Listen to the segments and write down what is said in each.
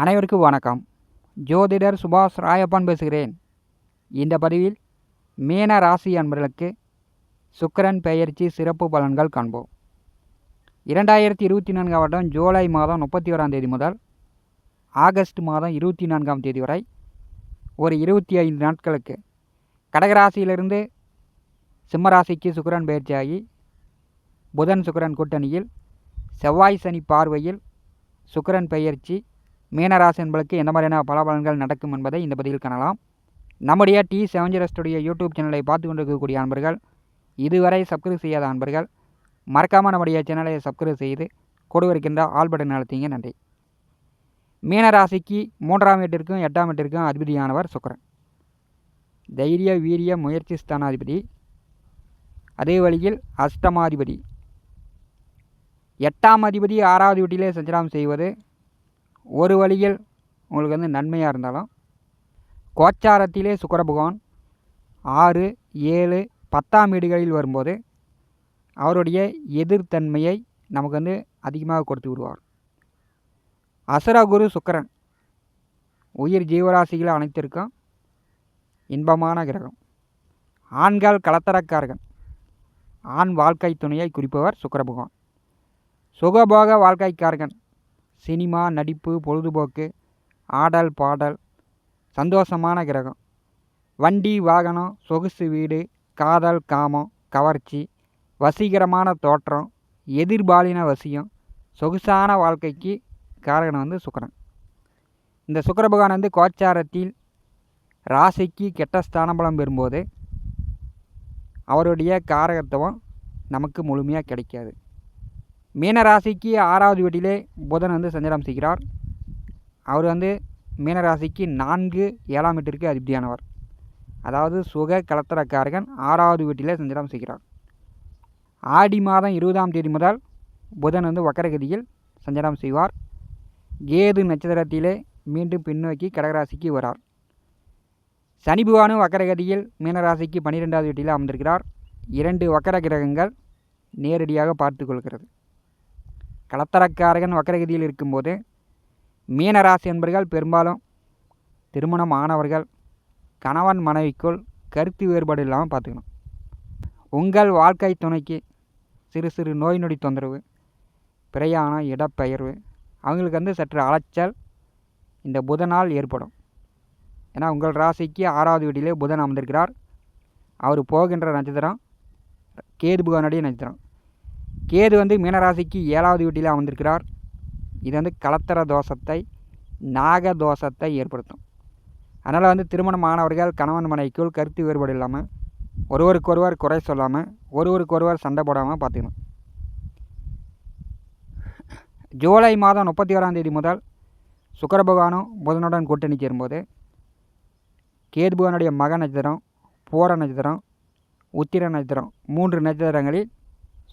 அனைவருக்கும் வணக்கம். ஜோதிடர் சுபாஷ் ராயப்பன் பேசுகிறேன். இந்த பதிவில் மீன ராசி அன்பர்களுக்கு சுக்கரன் பெயர்ச்சி சிறப்பு பலன்கள் காண்போம். இரண்டாயிரத்தி இருபத்தி நான்காம் வருடம் ஜூலை மாதம் முப்பத்தி ஓராம் தேதி முதல் ஆகஸ்ட் மாதம் இருபத்தி நான்காம் தேதி வரை ஒரு இருபத்தி ஐந்து நாட்களுக்கு கடகராசியிலிருந்து சிம்மராசிக்கு சுக்கரன் பயிற்சியாகி புதன் சுக்கரன் கூட்டணியில் செவ்வாய் சனி பார்வையில் சுக்கரன் பெயர்ச்சி மீனராசி என்பதற்கு எந்த மாதிரியான பலபலன்கள் நடக்கும் என்பதை இந்த பதிவில் காணலாம். நம்முடைய டி செவன்ஜிரஸ்டுடைய யூடியூப் சேனலை பார்த்து கொண்டிருக்கக்கூடிய அன்பர்கள் இதுவரை சப்ஸ்கிரைப் செய்யாத அன்பர்கள் மறக்காமல் நம்முடைய சேனலை சப்ஸ்கிரைப் செய்து கொடு இருக்கின்ற ஆல் பட்டன் அழுத்திங்க. நன்றி. மீனராசிக்கு மூன்றாம் வீட்டிற்கும் எட்டாம் வீட்டிற்கும் அதிபதியானவர் சுக்கரன். தைரிய வீரிய முயற்சி ஸ்தானாதிபதி. அதே வழியில் அஷ்டமாதிபதி. எட்டாம் அதிபதி ஆறாவது வீட்டிலே சஞ்சலம் செய்வது ஒரு வழியில் உங்களுக்கு வந்து நன்மையாக இருந்தாலும் கோச்சாரத்திலே சுக்கர பகவான் ஆறு ஏழு பத்தாம் வீடுகளில் வரும்போது அவருடைய எதிர்த்தன்மையை நமக்கு வந்து அதிகமாக கொடுத்து விடுவார். அசுரகுரு சுக்கரன் உயிர் ஜீவராசிகள் அனைத்திற்கும் இன்பமான கிரகம். ஆண்கள் கலத்தரக்காரர்கள் ஆண் வாழ்க்கை துணையை குறிப்பவர் சுக்கிர பகவான். சுகபோக வாழ்க்கைக்காரகன் சினிமா நடிப்பு பொழுதுபோக்கு ஆடல் பாடல் சந்தோஷமான கிரகம். வண்டி வாகனம் சொகுசு வீடு காதல் காமம் கவர்ச்சி வசீகரமான தோற்றம் எதிர்பாலின வசியம் சொகுசான வாழ்க்கைக்கு காரகன் வந்து சுக்கரன். இந்த சுக்கர பகவான் வந்து கோச்சாரத்தில் ராசிக்கு கெட்ட ஸ்தானபலம் பெறும்போது அவருடைய காரகத்துவம் நமக்கு முழுமையாக கிடைக்காது. மீனராசிக்கு ஆறாவது வீட்டிலே புதன் வந்து சஞ்சாரம் செய்கிறார். அவர் வந்து மீனராசிக்கு நான்கு ஏழாம் வீட்டிற்கு அதிபதியானவர். அதாவது சுக கலத்தரக்காரகன் ஆறாவது வீட்டிலே சஞ்சாரம் செய்கிறார். ஆடி மாதம் இருபதாம் தேதி முதல் புதன் வந்து வக்கரகதியில் சஞ்சாரம் செய்வார். கேது நட்சத்திரத்திலே மீண்டும் பின்னோக்கி கடகராசிக்கு வரார். சனி பகவானும் வக்கரகதியில் மீனராசிக்கு பன்னிரெண்டாவது வீட்டில் அமர்ந்திருக்கிறார். இரண்டு வக்கர கிரகங்கள் நேரடியாக பார்த்து கொள்கிறது. கலத்தரக்காரகன் வக்கரகதியில் இருக்கும்போது மீனராசி என்பர்கள் பெரும்பாலும் திருமணம் ஆனவர்கள் கணவன் மனைவிக்குள் கருத்து வேறுபாடு இல்லாமல் பார்த்துக்கணும். உங்கள் வாழ்க்கை துணைக்கு சிறு சிறு நோய் நொடி தொந்தரவு பிரயாணம் இடப்பெயர்வு அவங்களுக்கு வந்து சற்று அலைச்சல் இந்த புதனால் ஏற்படும். ஏன்னா உங்கள் ராசிக்கு ஆறாவது வீட்டிலே புதன் அமர்ந்திருக்கிறார். அவர் போகின்ற நட்சத்திரம் கேது புகனுடைய நட்சத்திரம். கேது வந்து மீனராசிக்கு ஏழாவது வீட்டில் அமர்ந்திருக்கிறார். இது வந்து கலத்தர தோஷத்தை நாக தோஷத்தை ஏற்படுத்தும். அதனால் வந்து திருமணம் ஆனவர்கள் கணவன் மனைக்குள் கருத்து வேறுபாடு இல்லாமல் ஒருவருக்கொருவர் குறை சொல்லாமல் ஒருவருக்கொருவர் சண்டை போடாமல் பார்த்துக்கணும். ஜூலை மாதம் முப்பத்தி ஓராம் தேதி முதல் சுக்கர பகவானும் புதனுடன் கூட்டணி சேரும்போது கேது பகவானுடைய மக நட்சத்திரம் போர நட்சத்திரம் உத்திர நட்சத்திரம் மூன்று நட்சத்திரங்களில்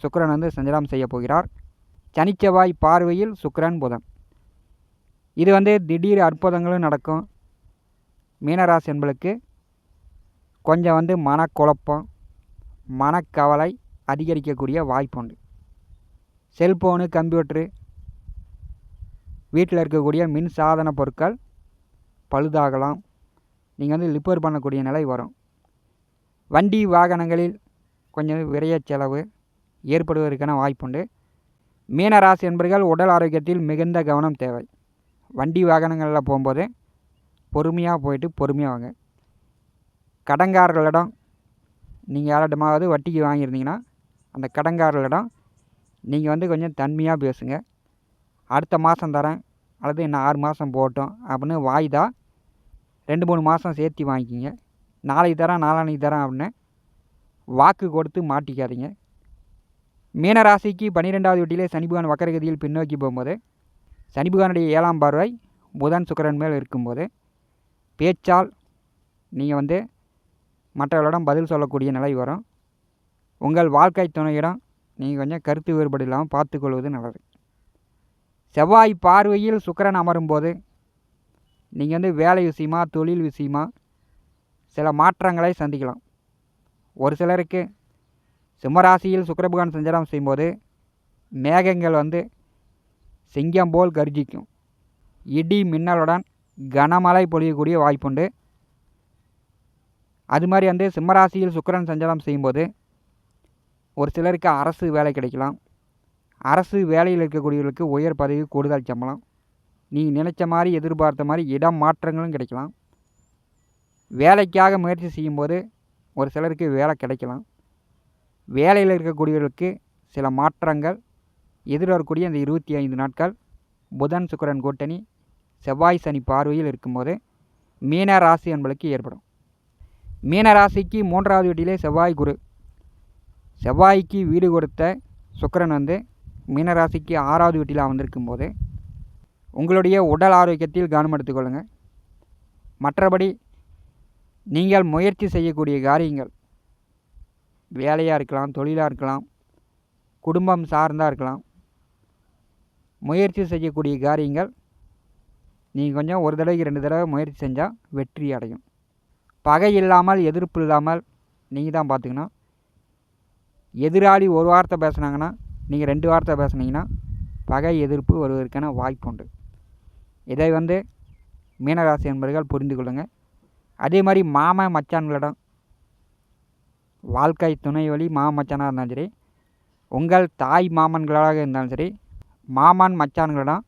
சுக்கரன் வந்து சஞ்சலம் செய்ய போகிறார். சனிச்செவ்வாய் பார்வையில் சுக்கரன் புதன். இது வந்து திடீர் அற்புதங்களும் நடக்கும். மீனராசி என்பளுக்கு கொஞ்சம் வந்து மனக்குழப்பம் மனக்கவலை அதிகரிக்கக்கூடிய வாய்ப்பு உண்டு. செல்ஃபோனு கம்ப்யூட்ரு வீட்டில் இருக்கக்கூடிய மின் சாதன பொருட்கள் பழுதாகலாம். நீங்கள் வந்து ரிப்பேர் பண்ணக்கூடிய நிலை வரும். வண்டி வாகனங்களில் கொஞ்சம் விரைய செலவு ஏற்படுவதற்கான வாய்ப்புண்டு. மீனராசி என்பர்கள் உடல் ஆரோக்கியத்தில் மிகுந்த கவனம் தேவை. வண்டி வாகனங்களில் போகும்போது பொறுமையாக போயிட்டு பொறுமையாக வாங்க. கடங்காரர்களிடம் நீங்கள் யாரிடமாவது வட்டிக்கு வாங்கியிருந்தீங்கன்னா அந்த கடங்காரர்களிடம் நீங்கள் வந்து கொஞ்சம் தன்மையாக பேசுங்க. அடுத்த மாதம் தரேன் அல்லது இன்னும் ஆறு மாதம் போட்டோம் அப்படின்னு வாய்தா ரெண்டு மூணு மாதம் சேர்த்து வாங்கிக்கிங்க. நாளைக்கு தரேன் நாளான்னைக்கு தரேன் அப்படின்னு வாக்கு கொடுத்து மாட்டிக்காதீங்க. மீனராசிக்கு பன்னிரெண்டாவது வீட்டிலே சனிபகவான் வக்கரகதியில் பின்னோக்கி போகும்போது சனிபகவானுடைய ஏழாம் பார்வை புதன் சுக்கரன் மேல் இருக்கும்போது பேச்சால் நீங்கள் வந்து மற்றவர்களிடம் பதில் சொல்லக்கூடிய நிலை வரும். உங்கள் வாழ்க்கை துணையிடம் நீங்கள் கொஞ்சம் கருத்து வேறுபாடு இல்லாமல் பார்த்துக்கொள்வது நல்லது. செவ்வாய் பார்வையில் சுக்கரன் அமரும்போது நீங்கள் வந்து வேலை விஷயமா தொழில் விஷயமா சில மாற்றங்களை சந்திக்கலாம். ஒரு சிலருக்கு சிம்மராசியில் சுக்கரபகவான் சஞ்சாரம் செய்யும்போது மேகங்கள் வந்து சிங்கம் போல் கர்ஜிக்கும். இடி மின்னலுடன் கனமழை பொழியக்கூடிய வாய்ப்புண்டு. அது மாதிரி வந்து சிம்மராசியில் சுக்கரன் சஞ்சாரம் செய்யும்போது ஒரு சிலருக்கு அரசு வேலை கிடைக்கலாம். அரசு வேலையில் இருக்கக்கூடியவர்களுக்கு உயர் பதவி கூடுதல் சம்பளம். நீங்கள் நினைச்ச மாதிரி எதிர்பார்த்த மாதிரி இடம் மாற்றங்களும் கிடைக்கலாம். வேலைக்காக முயற்சி செய்யும்போது ஒரு சிலருக்கு வேலை கிடைக்கலாம். வேலையில் இருக்கக்கூடியவர்களுக்கு சில மாற்றங்கள் எதிர்வரக்கூடிய இந்த இருபத்தி ஐந்து நாட்கள் புதன் சுக்கிரன் கூட்டணி செவ்வாய் சனி பார்வையில் இருக்கும்போது மீன ராசி என்பளுக்கு ஏற்படும். மீன ராசிக்கு மூன்றாவது வீட்டிலே செவ்வாய் குரு. செவ்வாய்க்கு வீடு கொடுத்த சுக்கிரன் வந்து மீனராசிக்கு ஆறாவது வீட்டில் அமர்ந்திருக்கும் போது உங்களுடைய உடல் ஆரோக்கியத்தில் கவனம் எடுத்துக்கொள்ளுங்கள் மற்றபடி நீங்கள் முயற்சி செய்யக்கூடிய காரியங்கள் வேலையாக இருக்கலாம் தொழிலாக இருக்கலாம் குடும்பம் சார்ந்தாக இருக்கலாம். முயற்சி செய்யக்கூடிய காரியங்கள் நீங்கள் கொஞ்சம் ஒரு தடவைக்கு ரெண்டு தடவை முயற்சி செஞ்சால் வெற்றி அடையும். பகை இல்லாமல் எதிர்ப்பு இல்லாமல் நீங்கள் தான் பார்த்துக்கணும் எதிராளி ஒரு வார்த்தை பேசுனாங்கன்னா நீங்கள் ரெண்டு வார்த்தை பேசுனீங்கன்னா பகை எதிர்ப்பு வருவதற்கான வாய்ப்பு உண்டு. இதை வந்து மீனராசி என்பவர்கள் புரிந்து கொள்ளுங்கள் அதே மாதிரி மாமன் மச்சான்களிடம் வாழ்க்கை துணை வழி மாம மச்சானாக இருந்தாலும் சரி உங்கள் தாய் மாமன்களாக இருந்தாலும் சரி மாமன் மச்சான்களிடம்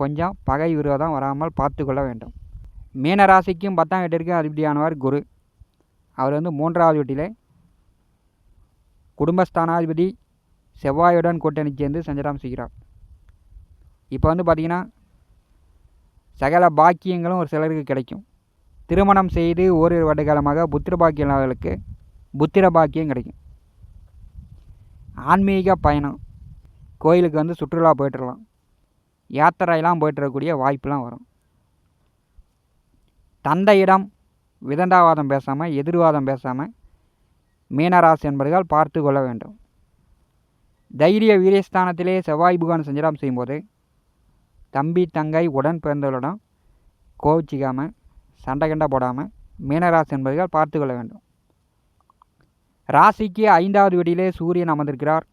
கொஞ்சம் பகை விரோதம் வராமல் பார்த்துக்கொள்ள வேண்டும். மீனராசிக்கும் பத்தாம் வீட்டிற்கும் அதிபதியானவர் குரு. அவர் வந்து மூன்றாவது வீட்டிலே குடும்பஸ்தானாதிபதி செவ்வாயுடன் கூட்டணி சேர்ந்து சஞ்சராம் செய்கிறார். இப்போ வந்து பார்த்திங்கன்னா சகல பாக்கியங்களும் ஒரு சிலருக்கு கிடைக்கும். திருமணம் செய்து ஓரிரு வருடகாலமாக புத்திர பாக்கியம் இல்லாதவர்களுக்கு புத்திர பாக்கியம் கிடைக்கும். ஆன்மீக பயணம். கோயிலுக்கு வந்து சுற்றுலா போயிட்டுருலாம் யாத்திரையெல்லாம் போயிட்டு வரக்கூடிய வாய்ப்பெலாம் வரும். தந்தையிடம் விதண்டாவாதம் பேசாமல் எதிர்வாதம் பேசாமல் மீனராசி என்பதால் பார்த்து கொள்ள வேண்டும். தைரிய வீரியஸ்தானத்திலே செவ்வாய் புகான் செஞ்சிடம் செய்யும்போது தம்பி தங்கை உடன் பிறந்தவர்களிடம் கோவிச்சிக்காமல் சண்டை கண்டை போடாமல் மீனராசி என்பதால் பார்த்து கொள்ள வேண்டும். ராசிக்கு ஐந்தாவது வீட்டிலே சூரியன் அமர்ந்திருக்கிறார்.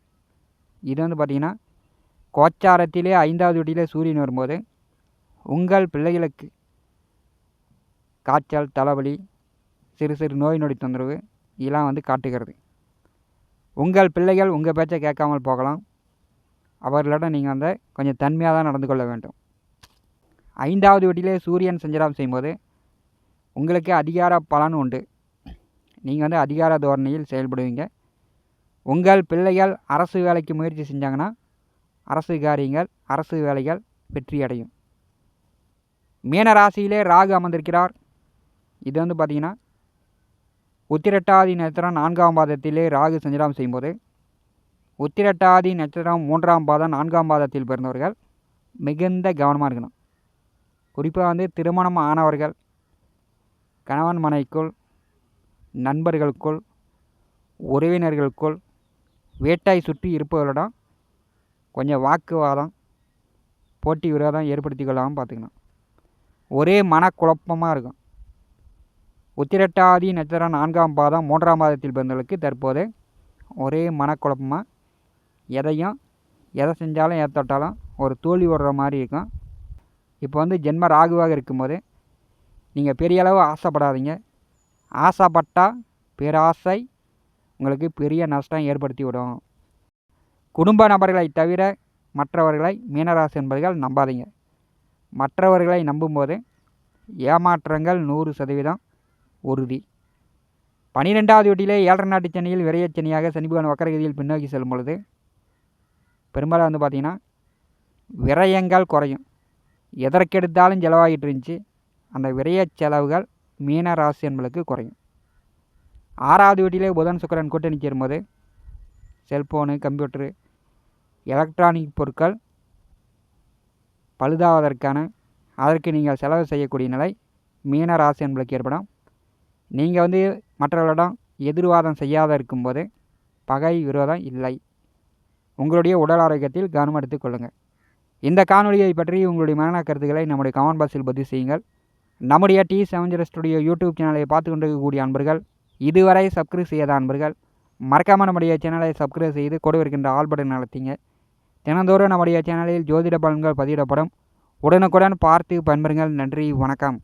இது வந்து பார்த்திங்கன்னா கோச்சாரத்திலே ஐந்தாவது வீட்டிலே சூரியன் வரும்போது உங்கள் பிள்ளைகளுக்கு காய்ச்சல் தலைவலி சிறு சிறு நோய் நொடி தொந்தரவு இதெல்லாம் வந்து காட்டுகிறது. உங்கள் பிள்ளைகள் உங்கள் பேச்சை கேட்காமல் போகலாம். அவர்களிடம் நீங்கள் வந்து கொஞ்சம் தன்மையாக தான் நடந்து கொள்ள வேண்டும். ஐந்தாவது வீட்டிலே சூரியன் சஞ்சாரம் செய்யும்போது உங்களுக்கு அதிகார பலன் உண்டு. நீங்கள் வந்து அதிகார தோரணையில் செயல்படுவீங்க. உங்கள் பிள்ளைகள் அரசு வேலைக்கு முயற்சி செஞ்சாங்கன்னா அரசு காரியங்கள் அரசு வேலைகள் வெற்றி அடையும் மீன ராசியிலே ராகு அமர்ந்திருக்கிறார். இது வந்து பார்த்திங்கன்னா உத்திரட்டாதி நட்சத்திரம் நான்காம் பாதத்திலே ராகு சஞ்சாரம் செய்யும்போது உத்திரட்டாதி நட்சத்திரம் மூன்றாம் பாதம் நான்காம் பாதத்தில் பிறந்தவர்கள் மிகுந்த கவனமாக இருக்கணும். குறிப்பாக வந்து திருமணம் ஆனவர்கள் கணவன் மனைக்குள் நண்பர்களுக்குள் உறவினர்களுக்குள் வேட்டாய் சுற்றி இருப்பவர்களிடம் கொஞ்சம் வாக்குவாதம் போட்டி விரோதம் ஏற்படுத்தி கொள்ளாமல் பார்த்துக்கணும். ஒரே மனக்குழப்பமாக இருக்கும். உத்திரட்டாதி நட்சத்திரம் நான்காம் பாதம் மூன்றாம் பாதத்தில் பிறந்தவர்களுக்கு தற்போது ஒரே மனக்குழப்பமாக எதையும் எதை செஞ்சாலும் எதை தொட்டாலும் ஒரு தோல்வி விடுற மாதிரி இருக்கும். இப்போ வந்து ஜென்ம ராகுவாக இருக்கும்போது நீங்கள் பெரிய அளவு ஆசைப்படாதீங்க. ஆசைப்பட்டால் பேராசை உங்களுக்கு பெரிய நஷ்டம் ஏற்படுத்தி விடும் குடும்ப நபர்களை தவிர மற்றவர்களை மீனராசி என்பவர்கள் நம்பாதீங்க. மற்றவர்களை நம்பும்போது ஏமாற்றங்கள் நூறு சதவீதம் உறுதி. பனிரெண்டாவது வீட்டிலே ஏழரை நாட்டு சென்னையில் விரையச்சனியாக சனிபகவான் வக்கரகதியில் பின்னோக்கி செல்லும் பொழுது பெரும்பாலும் வந்து பார்த்திங்கன்னா விரயங்கள் குறையும். எதற்கெடுத்தாலும் செலவாகிட்டு இருந்துச்சு. அந்த விரய செலவுகள் மீன ராசி என்பளுக்கு குறையும். ஆறாவது வீட்டிலே புதன் சுக்கரன் கூட்டணி சேரும்போது செல்ஃபோனு கம்ப்யூட்டரு எலக்ட்ரானிக் பொருட்கள் பழுதாவதற்கான அதற்கு நீங்கள் செலவு செய்யக்கூடிய நிலை மீன ராசி என்பளுக்கு ஏற்படும். நீங்கள் வந்து மற்றவர்களிடம் எதிர்வாதம் செய்யாத இருக்கும்போது பகை விரோதம் இல்லை. உங்களுடைய உடல் ஆரோக்கியத்தில் கவனம் எடுத்துக்கொள்ளுங்கள் இந்த காணொலியை பற்றி உங்களுடைய மரண கருத்துக்களை நம்முடைய கமெண்ட் பாக்ஸில் பதிவு செய்யுங்கள். நம்முடைய டி செவன் ஸ்டுடியோ யூடியூப் சேனலை பார்த்து கொண்டிருக்கக்கூடிய அன்பர்கள் இதுவரை சப்ஸ்கிரைப் செய்யாத அன்பர்கள் மறக்காமல் நம்முடைய சேனலை சப்ஸ்கிரைப் செய்து கொடு இருக்கின்ற ஆல் பட்டன் தினந்தோறும் நம்முடைய சேனலில் ஜோதிட பலன்கள் பதிவிடப்படும். உடனுக்குடன் பார்த்து பண்பருங்கள் நன்றி வணக்கம்.